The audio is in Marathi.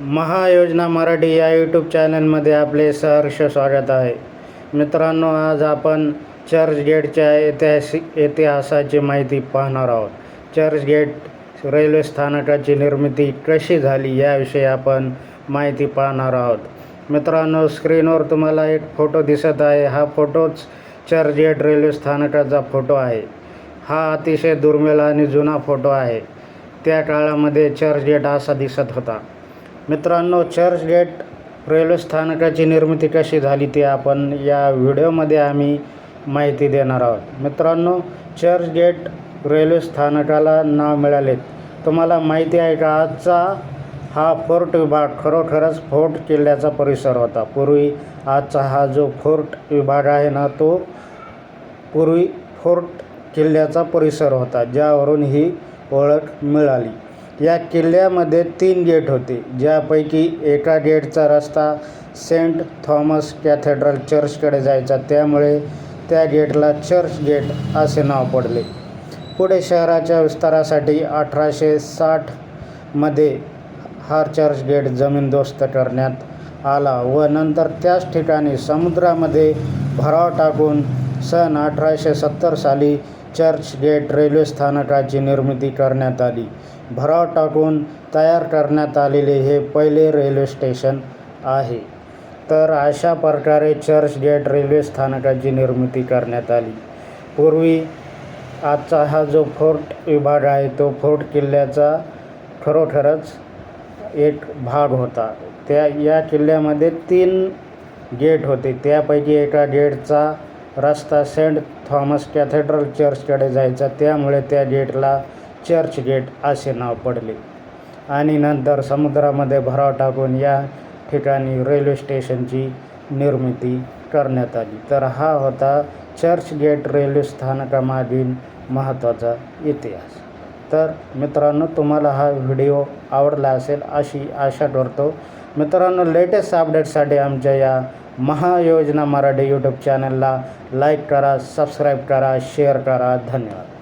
महायोजना मराठी या यूट्यूब चॅनलमध्ये आपले सहर्ष स्वागत आहे. मित्रांनो आज आपण चर्चगेटच्या ऐतिहासिक इतिहासाची माहिती पाहणार आहोत. चर्चगेट रेल्वे स्थानकाची निर्मिती कशी झाली याविषयी आपण माहिती पाहणार आहोत. मित्रांनो स्क्रीनवर तुम्हाला एक फोटो दिसत आहे. हा फोटोच चर्चगेट रेल्वे स्थानकाचा फोटो आहे. हा अतिशय दुर्मिळ आणि जुना फोटो आहे. त्या काळामध्ये चर्चगेट असा दिसत होता. मित्रांनो चर्चगेट रेल्वे स्थानकाची निर्मिती कशी झाली ती आपण या व्हिडिओमध्ये आम्ही माहिती देणार आहोत. मित्रांनो चर्चगेट रेल्वे स्थानकाला नाव मिळाले तुम्हाला माहिती आहे का आजचा हा फोर्ट विभाग खरोखरच फोर्ट किल्ल्याचा परिसर होता. पूर्वी आजचा हा जो फोर्ट विभाग आहे ना तो पूर्वी फोर्ट किल्ल्याचा परिसर होता ज्यावरून ही ओळख मिळाली. या किल्ल्यामध्ये तीन गेट होते ज्यापैकी एका गेटचा रस्ता सेंट थॉमस कॅथेड्रल चर्चकडे जायचा. त्यामुळे त्या गेटला चर्च गेट असे नाव पडले. पुढे शहराच्या विस्तारासाठी अठराशे साठमध्ये हा चर्च गेट जमीनदोस्त करण्यात आला व नंतर त्याच ठिकाणी समुद्रामध्ये भराव टाकून सन अठराशे सत्तर साली चर्च गेट रेल्वे स्थानकाची निर्मिती करण्यात आली. भराव टाकून तयार करण्यात आलेले हे पहिले रेल्वे स्टेशन आहे. तर अशा प्रकारे चर्च गेट रेल्वे स्थानकाची निर्मिती करण्यात आली. पूर्वी आजचा हा जो फोर्ट विभाग आहे तो फोर्ट किल्ल्याचा खरोखरच एक भाग होता. त्या या किल्ल्यामध्ये तीन गेट होते. त्यापैकी एका गेटचा रस्ता सेंट थॉमस कॅथेड्रल चर्चकडे जायचा. त्यामुळे त्या गेटला चर्च गेट असे नाव पडले. आणि नंतर समुद्रामध्ये भराव टाकून या ठिकाणी रेल्वे स्टेशनची निर्मिती करण्यात आली. तर हा होता चर्च गेट रेल्वे स्थानकामागील महत्त्वाचा इतिहास. तर मित्रांनो तुम्हाला हा व्हिडिओ आवडला असेल अशी आशा करतो. मित्रांनो लेटेस्ट अपडेटसाठी आमच्या या महायोजना मराठी यूट्यूब चॅनलला लाईक करा सबस्क्राईब करा शेअर करा. धन्यवाद.